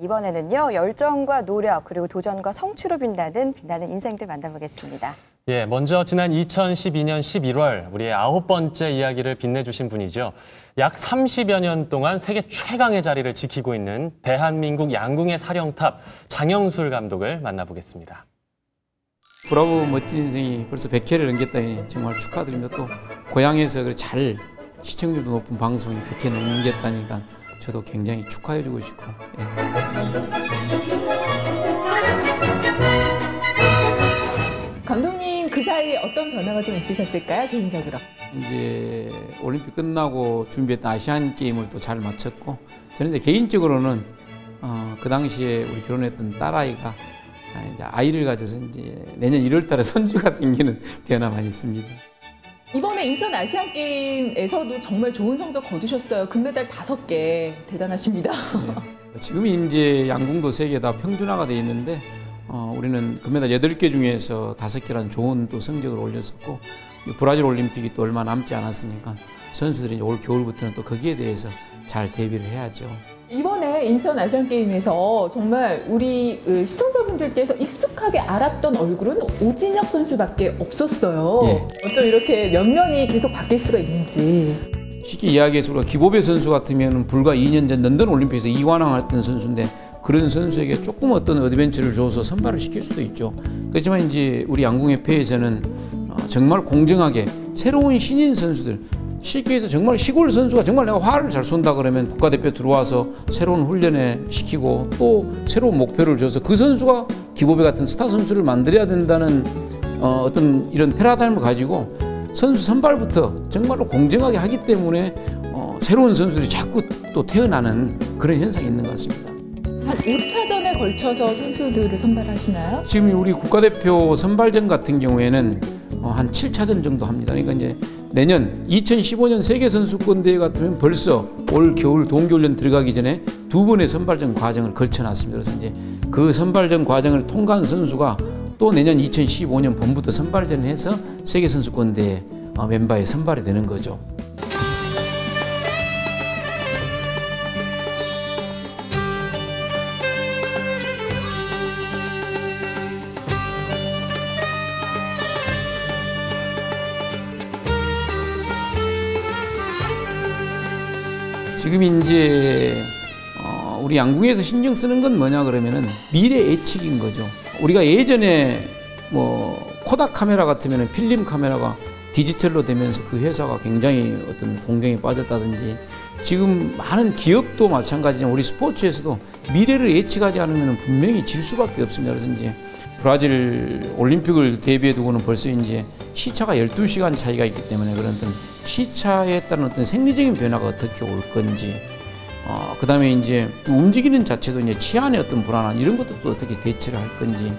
이번에는요 열정과 노력 그리고 도전과 성취로 빛나는 빛나는 인생들 만나보겠습니다. 예, 먼저 지난 2012년 11월 우리의 아홉 번째 이야기를 빛내주신 분이죠. 약 30여 년 동안 세계 최강의 자리를 지키고 있는 대한민국 양궁의 사령탑 장영술 감독을 만나보겠습니다. 브라보 멋진 인생이 벌써 100회를 넘겼다니 정말 축하드립니다. 또 고향에서 잘 시청률도 높은 방송이 100회 넘겼다니까 저도 굉장히 축하해주고 싶고 예. 감독님 그 사이에 어떤 변화가 좀 있으셨을까요 개인적으로? 이제 올림픽 끝나고 준비했던 아시안 게임을 또 잘 마쳤고 저는 이제 개인적으로는 어, 그 당시에 우리 결혼했던 딸아이가 아, 이제 아이를 가져서 이제 내년 1월달에 손주가 생기는 변화만 있습니다. 이번에 인천 아시안 게임에서도 정말 좋은 성적 거두셨어요. 금메달 다섯 개 대단하십니다. 네. 지금 이제 양궁도 세계 다 평준화가 돼 있는데 어, 우리는 금메달 8개 중에서 5개라는 좋은 또 성적을 올렸었고 브라질 올림픽이 또 얼마 남지 않았으니까 선수들이 올 겨울부터는 또 거기에 대해서 잘 대비를 해야죠. 이번에 인천 아시안 게임에서 정말 우리 그 시청자분들께서 익숙하게 알았던 얼굴은 오진혁 선수밖에 없었어요. 예. 어쩜 이렇게 면면이 계속 바뀔 수가 있는지. 쉽게 이야기해서 우리가 기보배 선수 같으면 불과 2년 전 런던 올림픽에서 이관왕 했던 선수인데 그런 선수에게 조금 어떤 어드벤처를 줘서 선발을 시킬 수도 있죠. 그렇지만 이제 우리 양궁협회에서는 어, 정말 공정하게 새로운 신인 선수들 쉽게 해서 정말 시골 선수가 정말 내가 화를 잘 쏜다 그러면 국가대표 들어와서 새로운 훈련에 시키고 또 새로운 목표를 줘서 그 선수가 기보배 같은 스타 선수를 만들어야 된다는 어, 어떤 이런 패러다임을 가지고 선수 선발부터 정말로 공정하게 하기 때문에 어, 새로운 선수들이 자꾸 또 태어나는 그런 현상이 있는 것 같습니다. 한 5차전에 걸쳐서 선수들을 선발하시나요? 지금 우리 국가대표 선발전 같은 경우에는 어, 한 7차전 정도 합니다. 그러니까 이제 내년 2015년 세계선수권대회 같으면 벌써 올 겨울 동계훈련 들어가기 전에 두 번의 선발전 과정을 걸쳐놨습니다. 그래서 이제 그 선발전 과정을 통과한 선수가 또 내년 2015년 봄부터 선발전을 해서 세계선수권대회 어, 멤버에 선발이 되는 거죠. 지금 이제 어, 우리 양궁에서 신경 쓰는 건 뭐냐 그러면은 미래 예측인 거죠. 우리가 예전에 뭐 코닥 카메라 같으면 필름 카메라가 디지털로 되면서 그 회사가 굉장히 어떤 공경에 빠졌다든지 지금 많은 기업도 마찬가지지만 우리 스포츠에서도 미래를 예측하지 않으면 분명히 질 수밖에 없습니다. 그래서 이제 브라질 올림픽을 대비해 두고는 벌써 이제 시차가 12시간 차이가 있기 때문에 그런 어떤 시차에 따른 어떤 생리적인 변화가 어떻게 올 건지 어, 그 다음에 이제 움직이는 자체도 이제 치안의 어떤 불안한 이런 것도 또 어떻게 대처를 할 건지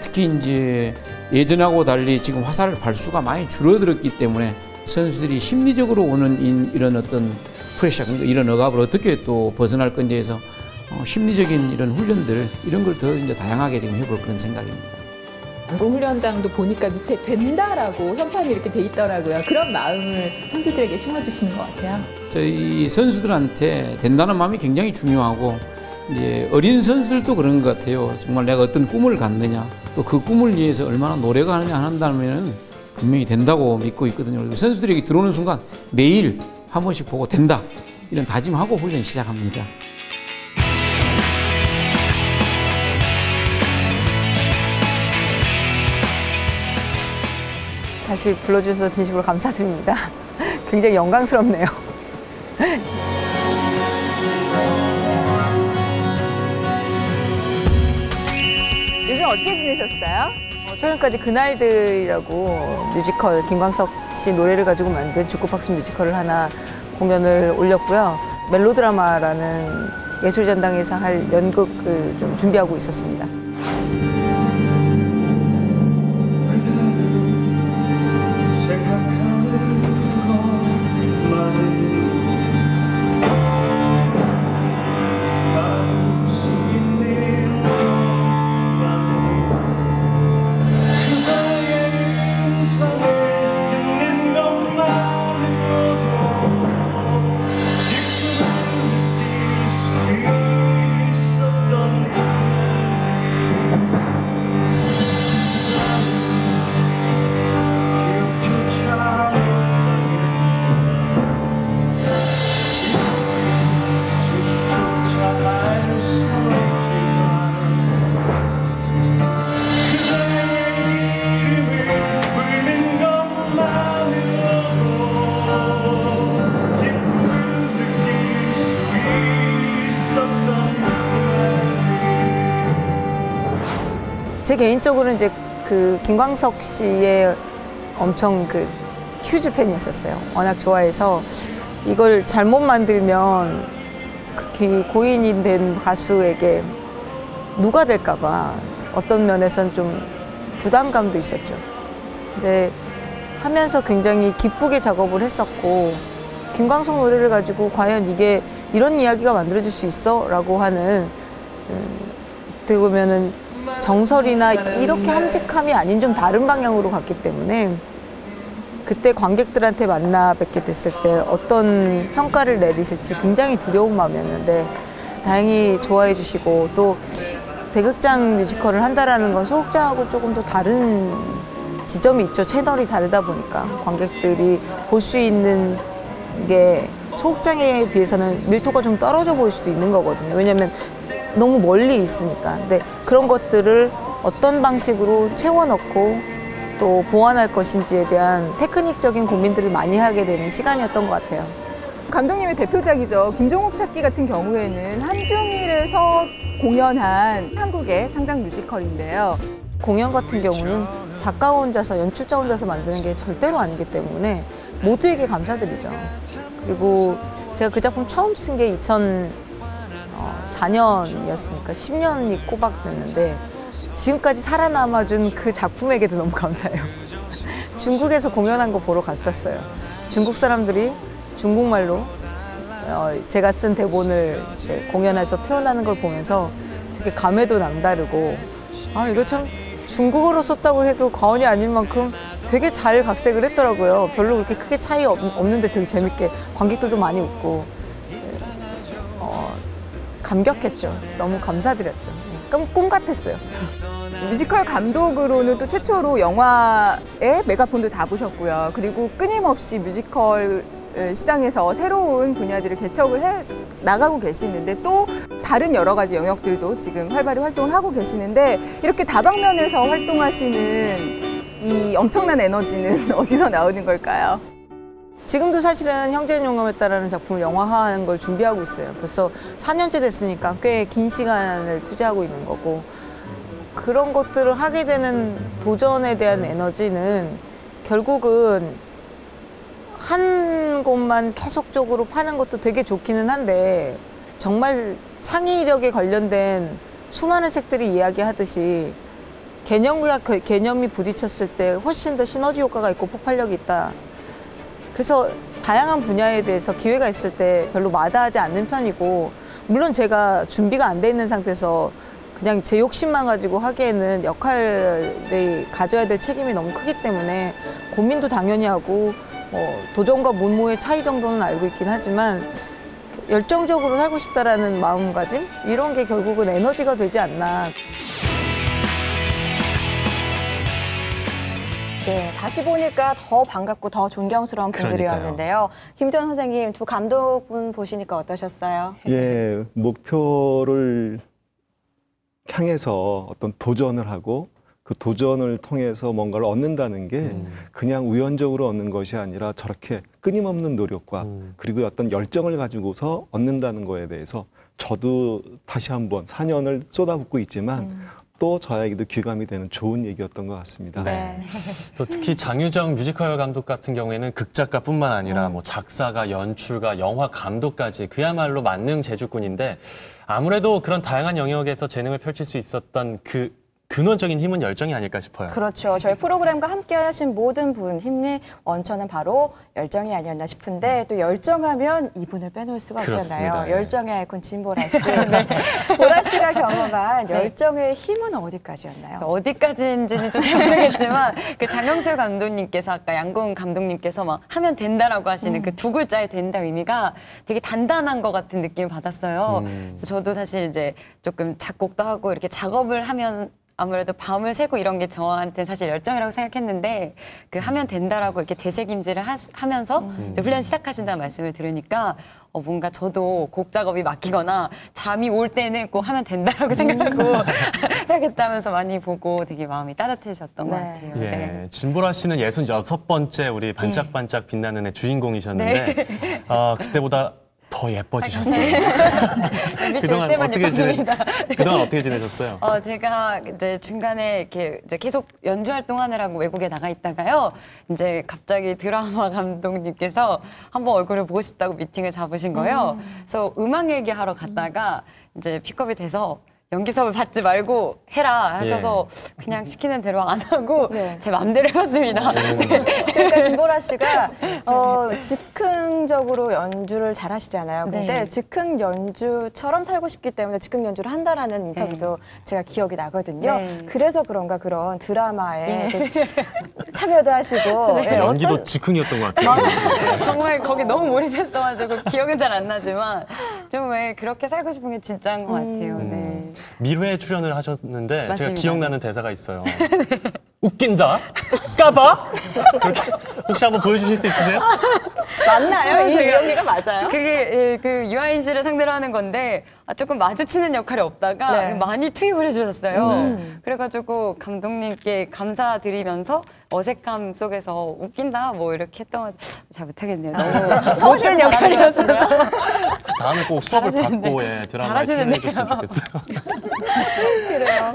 특히 이제 예전하고 달리 지금 화살 발수가 많이 줄어들었기 때문에 선수들이 심리적으로 오는 인, 이런 어떤 프레셔, 그러니까 이런 억압을 어떻게 또 벗어날 건지 해서 어, 심리적인 이런 훈련들 이런 걸 더 이제 다양하게 지금 해볼 그런 생각입니다. 양궁 훈련장도 보니까 밑에 된다라고 현판이 이렇게 돼 있더라고요. 그런 마음을 선수들에게 심어주시는 것 같아요. 저희 선수들한테 된다는 마음이 굉장히 중요하고 이제 어린 선수들도 그런 것 같아요. 정말 내가 어떤 꿈을 갖느냐 또 그 꿈을 위해서 얼마나 노력을 하느냐 한다면 분명히 된다고 믿고 있거든요. 선수들에게 들어오는 순간 매일 한 번씩 보고 된다 이런 다짐하고 훈련 시작합니다. 다시 불러주셔서 진심으로 감사드립니다. 굉장히 영광스럽네요. 요즘 어떻게 지내셨어요? 어, 최근까지 그날들이라고 뮤지컬 김광석 씨 노래를 가지고 만든 주크박스 뮤지컬을 하나 공연을 올렸고요. 멜로드라마라는 예술전당에서 할 연극을 좀 준비하고 있었습니다. 개인적으로 이제 그 김광석 씨의 엄청 그 휴즈 팬이었었어요. 워낙 좋아해서 이걸 잘못 만들면 극히 고인이 된 가수에게 누가 될까봐 어떤 면에선 좀 부담감도 있었죠. 근데 하면서 굉장히 기쁘게 작업을 했었고 김광석 노래를 가지고 과연 이게 이런 이야기가 만들어질 수 있어? 라고 하는 음, 어떻게 보면은 정설이나 이렇게 함직함이 아닌 좀 다른 방향으로 갔기 때문에 그때 관객들한테 만나 뵙게 됐을 때 어떤 평가를 내리실지 굉장히 두려운 마음이었는데 다행히 좋아해 주시고 또 대극장 뮤지컬을 한다라는 건 소극장하고 조금 더 다른 지점이 있죠. 채널이 다르다 보니까 관객들이 볼 수 있는 게 소극장에 비해서는 밀도가 좀 떨어져 보일 수도 있는 거거든요. 왜냐하면 너무 멀리 있으니까. 근데 그런 것들을 어떤 방식으로 채워넣고 또 보완할 것인지에 대한 테크닉적인 고민들을 많이 하게 되는 시간이었던 것 같아요. 감독님의 대표작이죠. 김종욱 찾기 같은 경우에는 한중일에서 공연한 한국의 창작 뮤지컬인데요. 공연 같은 경우는 작가 혼자서 연출자 혼자서 만드는 게 절대로 아니기 때문에 모두에게 감사드리죠. 그리고 제가 그 작품 처음 쓴 게 2004년이었으니까 10년이 꼬박 됐는데 지금까지 살아남아준 그 작품에게도 너무 감사해요. 중국에서 공연한 거 보러 갔었어요. 중국 사람들이 중국말로 어, 제가 쓴 대본을 이제 공연에서 표현하는 걸 보면서 되게 감회도 남다르고 아 이거 참 중국어로 썼다고 해도 과언이 아닐 만큼 되게 잘 각색을 했더라고요. 별로 그렇게 크게 차이 없, 없는데 되게 재밌게 관객들도 많이 웃고 어, 감격했죠. 너무 감사드렸죠. 꿈, 꿈 같았어요. 뮤지컬 감독으로는 또 최초로 영화의 메가폰도 잡으셨고요. 그리고 끊임없이 뮤지컬 시장에서 새로운 분야들을 개척을 해 나가고 계시는데 또 다른 여러 가지 영역들도 지금 활발히 활동을 하고 계시는데 이렇게 다방면에서 활동하시는 이 엄청난 에너지는 어디서 나오는 걸까요? 지금도 사실은 형제는 용감했다라는 작품을 영화화하는 걸 준비하고 있어요. 벌써 4년째 됐으니까 꽤 긴 시간을 투자하고 있는 거고 그런 것들을 하게 되는 도전에 대한 에너지는 결국은 한 곳만 계속적으로 파는 것도 되게 좋기는 한데 정말 창의력에 관련된 수많은 책들이 이야기하듯이 개념과 그 개념이 부딪혔을 때 훨씬 더 시너지 효과가 있고 폭발력이 있다. 그래서 다양한 분야에 대해서 기회가 있을 때 별로 마다하지 않는 편이고 물론 제가 준비가 안 돼 있는 상태에서 그냥 제 욕심만 가지고 하기에는 역할이 가져야 될 책임이 너무 크기 때문에 고민도 당연히 하고 뭐 도전과 문모의 차이 정도는 알고 있긴 하지만 열정적으로 살고 싶다라는 마음가짐 이런 게 결국은 에너지가 되지 않나. 네, 다시 보니까 더 반갑고 더 존경스러운 분들이었는데요. 김태현 선생님 두 감독분 보시니까 어떠셨어요? 예, 목표를 향해서 어떤 도전을 하고 그 도전을 통해서 뭔가를 얻는다는 게 음. 그냥 우연적으로 얻는 것이 아니라 저렇게 끊임없는 노력과 음. 그리고 어떤 열정을 가지고서 얻는다는 거에 대해서 저도 다시 한번 4년을 쏟아붓고 있지만 또 저에게도 귀감이 되는 좋은 얘기였던 것 같습니다. 네. 또 특히 장유정 뮤지컬 감독 같은 경우에는 극작가뿐만 아니라 뭐 작사가, 연출가, 영화 감독까지 그야말로 만능 재주꾼인데 아무래도 그런 다양한 영역에서 재능을 펼칠 수 있었던 그 근원적인 힘은 열정이 아닐까 싶어요. 그렇죠. 저희 프로그램과 함께 하신 모든 분 힘의 원천은 바로 열정이 아니었나 싶은데 또 열정하면 이분을 빼놓을 수가 그렇습니다. 없잖아요. 네. 열정의 아이콘 진보라 씨. 네. 보라 씨가 경험한 열정의 힘은 어디까지였나요? 어디까지인지는 좀 잘 모르겠지만 그 장영술 감독님께서 아까 양궁 감독님께서 막 하면 된다라고 하시는 그두 글자의 된다 의미가 되게 단단한 것 같은 느낌을 받았어요. 음. 그래서 저도 사실 이제 조금 작곡도 하고 이렇게 작업을 하면 아무래도 밤을 새고 이런 게 저한테 사실 열정이라고 생각했는데 그 하면 된다라고 이렇게 되새김질을 하, 하면서 이제 훈련 시작하신다는 말씀을 들으니까 어, 뭔가 저도 곡 작업이 맡기거나 잠이 올 때는 꼭 하면 된다라고 생각하고 해야겠다면서 많이 보고 되게 마음이 따뜻해졌던 것 네. 같아요. 예, 네. 진보라 씨는 66번째 우리 반짝반짝 빛나는 애 주인공이셨는데 어, 그때보다 더 예뻐지셨어요. 올 그동안 어떻게 지내? 그동안 어떻게 지내셨어요? 어, 제가 이제 중간에 이렇게 이제 계속 연주 활동하느라고 외국에 나가 있다가요. 이제 갑자기 드라마 감독님께서 한번 얼굴을 보고 싶다고 미팅을 잡으신 거예요. 그래서 음악 얘기하러 갔다가 이제 픽업이 돼서 연기 수업을 받지 말고 해라 하셔서 그냥 시키는 대로 안 하고 네. 제 마음대로 해봤습니다. 그러니까 진보라 씨가 어, 즉흥적으로 연주를 잘 하시잖아요. 근데 네. 즉흥 연주처럼 살고 싶기 때문에 즉흥 연주를 한다라는 인터뷰도 제가 기억이 나거든요. 네. 그래서 그런가 그런 드라마에 또 참여도 하시고 예, 연기도 어떤- 즉흥이었던 것 같아요. 정말 거기 너무 몰입했어가지고 기억은 잘 안 나지만 좀 왜 그렇게 살고 싶은 게 진짜인 것 같아요. 네. 밀회 출연을 하셨는데 제가 맞습니다. 기억나는 대사가 있어요. 웃긴다? 까봐? 혹시 한번 보여주실 수 있으세요? 맞나요? 이 제가- 연기가 맞아요? 그게 예, 그 유아인 씨를 상대로 하는 건데 아, 조금 마주치는 역할이 없다가 네. 많이 투입을 해주셨어요. 네. 그래가지고 감독님께 감사드리면서 어색함 속에서 웃긴다 뭐 이렇게 했던 건잘 못하겠네요. 너무 서운한 역할이었어요. 다음에 꼭 수업을. 받고 예, 드라마에 잘하시는데요. 출연해 줬으면 좋겠어요.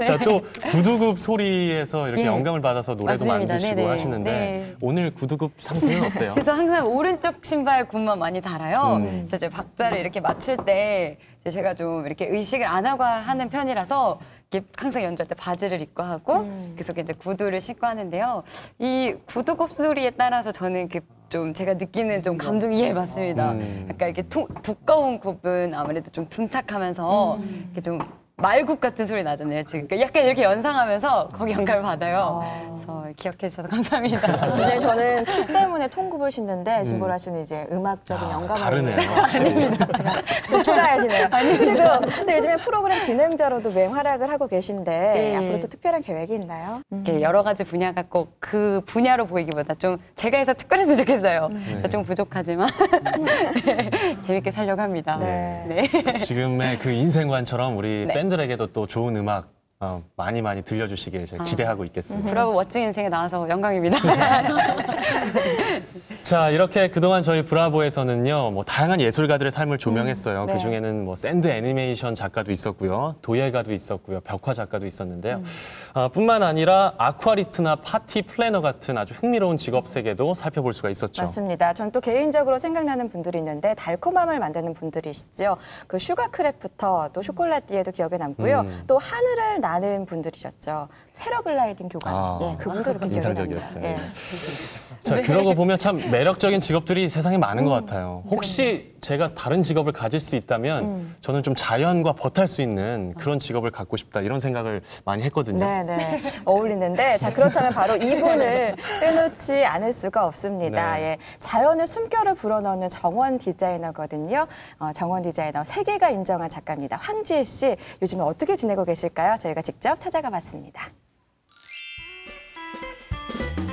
자, 또 구두굽 소리에서 이렇게 예. 영감을 받아서 노래도 맞습니다. 만드시고 네네. 하시는데 네. 오늘 구두굽 상태는 어때요? 그래서 항상 오른쪽 신발 굽만 많이 달아요. 음. 그래서 이제 박자를 이렇게 맞출 때이 제 제가 좀 이렇게 의식을 안 하고 하는 편이라서 이게 항상 연주할 때 바지를 입고 하고 계속 이제 구두를 신고 하는데요. 이 구두 곱소리에 따라서 저는 그 좀 제가 느끼는 좀 감정 이해 맞습니다. 음. 약간 이렇게 통- 두꺼운 굽은 아무래도 좀 둔탁하면서 이렇게 좀 말굽 같은 소리 나잖아요. 지금 그러니까 약간 이렇게 연상하면서 거기 영감을 받아요. 그래서 기억해 주셔서 감사합니다. 이제 저는 키 때문에 통굽을 신는데 진보라 씨는 이제 음악적인 아, 영감을 다르네요. 좀 초라해지네요. 그리고 또 요즘에 프로그램 진행자로도 맹활약을 하고 계신데 네. 앞으로 또 특별한 계획이 있나요? 이렇게 여러 가지 분야가 꼭 그 분야로 보이기보다 좀 제가 해서 특별했으면 좋겠어요. 네. 좀 부족하지만 네, 재밌게 살려고 합니다. 네. 네. 지금의 그 인생관처럼 우리 네. 팬들에게도 또 좋은 음악 어, 많이 많이 들려주시길 제가 기대하고 있겠습니다. 브라보 멋진 인생에 나와서 영광입니다. 자, 이렇게 그동안 저희 브라보에서는요, 뭐, 다양한 예술가들의 삶을 조명했어요. 네. 그 중에는 뭐, 샌드 애니메이션 작가도 있었고요, 도예가도 있었고요, 벽화 작가도 있었는데요. 아, 뿐만 아니라 아쿠아리스트나 파티 플래너 같은 아주 흥미로운 직업 세계도 살펴볼 수가 있었죠. 맞습니다. 전 또 개인적으로 생각나는 분들이 있는데 달콤함을 만드는 분들이시죠. 그 슈가 크랩부터 또 쇼콜라띠에도 기억에 남고요. 음. 또 하늘을 나는 분들이셨죠. 패러글라이딩 교관. 아, 예, 그분도 이렇게. 인상적이었어요. 예. 자, 그러고 보면 참 매력적인 직업들이 세상에 많은 것 같아요. 혹시 제가 다른 직업을 가질 수 있다면 저는 좀 자연과 벗할 수 있는 그런 직업을 갖고 싶다 이런 생각을 많이 했거든요. 네, 네. 어울리는데 자 그렇다면 바로 이분을 빼놓지 않을 수가 없습니다. 네. 예, 자연의 숨결을 불어넣는 정원 디자이너거든요. 어, 정원 디자이너 세계가 인정한 작가입니다. 황지혜 씨 요즘에 어떻게 지내고 계실까요? 저희가 직접 찾아가 봤습니다. Bye.